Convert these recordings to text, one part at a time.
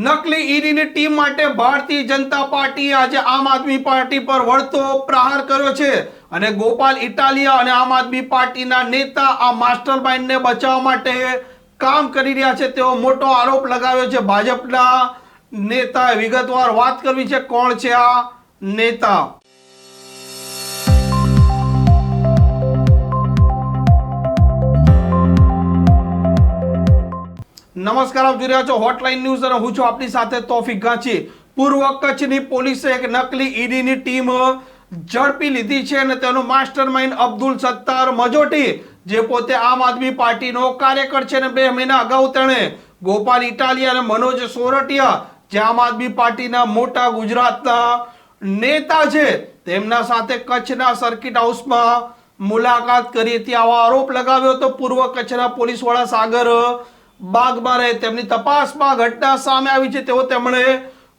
નકલી ઈડીની ટીમ માટે ભારતીય જનતા પાર્ટીએ આજે આમ આદમી પાર્ટી પર વળતો પ્રહાર કર્યો છે. અને ગોપાલ ઇટાલિયા અને આમ આદમી પાર્ટીના નેતા આ માસ્ટર માઇન્ડને બચાવવા માટે કામ કરી રહ્યા છે. તેવો મોટો આરોપ લગાવ્યો છે. ભાજપના નેતાએ વિગતવાર વાત કરવી છે. કોણ છે આ નેતા? નમસ્કાર, આપ જોઈ રહ્યા છો હોટલાઇન ન્યૂઝ અને હું છું આપની સાથે તોફિક ગાંચી. પૂર્વ કચ્છની પોલીસે એક નકલી ઈડીની ટીમ ઝડપી લીધી છે અને તેનો માસ્ટરમાઇન્ડ અબ્દુલ સત્તાર મજોટી, જે પોતે આમ આદમી પાર્ટીનો કાર્યકર છે અને બે મહિના અગાઉ તેણે ગોપાલ ઇટાલિયા અને મનોજ સોરઠિયા, જે આમ આદમી પાર્ટીના મોટા ગુજરાતના નેતા છે, તેમના સાથે કચ્છના સર્કિટ હાઉસમાં મુલાકાત કરી હતી. આવો આરોપ લગાવ્યો હતો પૂર્વ કચ્છના પોલીસ વડા સાગર બાગમાં રહે. તેમની તપાસમાં ઘટના સામે આવી છે. તેવો તેમણે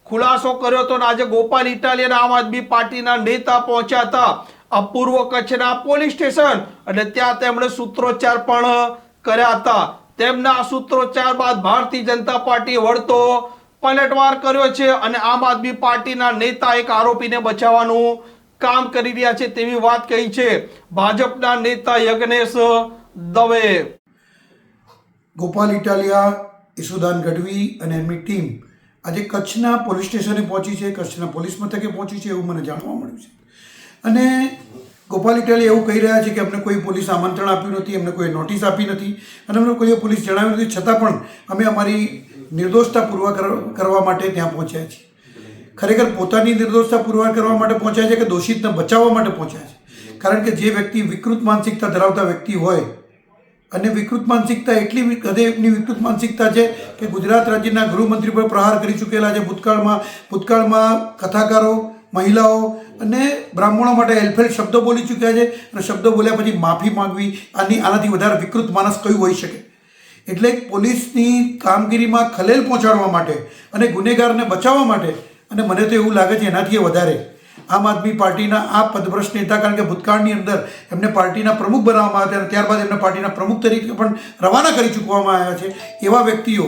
ખુલાસો કર્યો હતો આજે ગોપાલ ઇટાલિયન આમ આદમી પાર્ટીના નેતા પહોંચ્યા હતા. આ પૂર્વ કચ્છના પોલીસ સ્ટેશન અને ત્યાં તેમણે સૂત્રોચ્ચાર પણ કર્યા હતા. તેમના સૂત્રોચ્ચાર બાદ ભારતીય જનતા પાર્ટી વળતો પલટવાર કર્યો છે અને આમ આદમી પાર્ટીના નેતા એક આરોપીને બચાવવાનું કામ કરી રહ્યા છે તેવી વાત કહી છે. ભાજપના નેતા યજ્ઞેશ દવે. ગોપાલ ઇટાલિયા ઈસુદાન ગઢવી અને એમની ટીમ આજે કચ્છના પોલીસ સ્ટેશને પહોંચી છે, કચ્છના પોલીસ મથકે પહોંચી છે એવું મને જાણવા મળ્યું છે. અને ગોપાલ ઇટાલિયા એવું કહી રહ્યા છે કે અમને કોઈ પોલીસ આમંત્રણ આપ્યું નથી, અમને કોઈ નોટિસ આપી નથી અને અમને કોઈ પોલીસ જણાવ્યું નથી, છતાં પણ અમે અમારી નિર્દોષતા પુરવાર કર- કરવા માટે ત્યાં પહોંચ્યા છીએ. ખરેખર પોતાની નિર્દોષતા પુરવાર કરવા માટે પહોંચ્યા છે કે દોષિતને બચાવવા માટે પહોંચ્યા છે? કારણ કે જે વ્યક્તિ વિકૃત માનસિકતા ધરાવતા વ્યક્તિ હોય અને વિકૃત માનસિકતા એટલી હદે એમની વિકૃત માનસિકતા છે કે ગુજરાત રાજ્યના ગૃહમંત્રી પર પ્રહાર કરી ચૂકેલા છે ભૂતકાળમાં. ભૂતકાળમાં કથાકારો, મહિલાઓ અને બ્રાહ્મણો માટે હેલ્પફેલ શબ્દો બોલી ચૂક્યા છે અને શબ્દો બોલ્યા પછી માફી માંગવી, આની આનાથી વધારે વિકૃત માણસ કયું હોઈ શકે? એટલે પોલીસની કામગીરીમાં ખલેલ પહોંચાડવા માટે અને ગુનેગારને બચાવવા માટે, અને મને તો એવું લાગે છે એનાથી વધારે. આમ આદમી પાર્ટીના આ પદભ્રષ્ટ નેતા, કારણ કે ભૂતકાળની અંદર એમને પાર્ટીના પ્રમુખ બનાવવામાં આવ્યા હતા ત્યારબાદ એમને પાર્ટીના પ્રમુખ તરીકે પણ રવાના કરી ચૂકવામાં આવ્યા છે. એવા વ્યક્તિઓ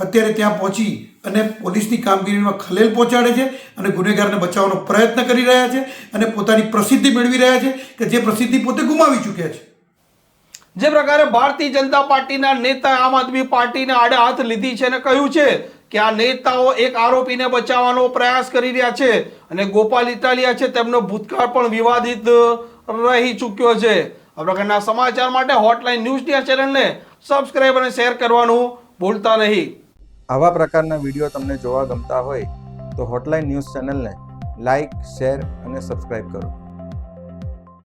અત્યારે ત્યાં પહોંચી અને પોલીસની કામગીરીમાં ખલેલ પહોંચાડે છે અને ગુનેગારને બચાવવાનો પ્રયત્ન કરી રહ્યા છે અને પોતાની પ્રસિદ્ધિ મેળવી રહ્યા છે કે જે પ્રસિદ્ધિ પોતે ગુમાવી ચૂક્યા છે. જે પ્રકારે ભારતીય જનતા પાર્ટીના નેતા આમ આદમી પાર્ટીને આડે હાથ લીધી છે અને કહ્યું છે કે આ નેતાઓ એક આરોપીને બચાવવાનો પ્રયાસ કરી રહ્યા છે અને ગોપાલ ઇટાલિયા છે તેમનો ભૂતકાળ પણ વિવાદિત રહી ચૂક્યો છે. આ પ્રકારના સમાચાર માટે હોટલાઇન ન્યૂઝ આ ચેનલને સબસ્ક્રાઇબ અને શેર કરવાનું ભૂલતા નહીં. આવા પ્રકારના વીડિયો તમને જોવા ગમતા હોય તો હોટલાઇન ન્યૂઝ ચેનલને લાઇક શેર અને સબસ્ક્રાઇબ કરો.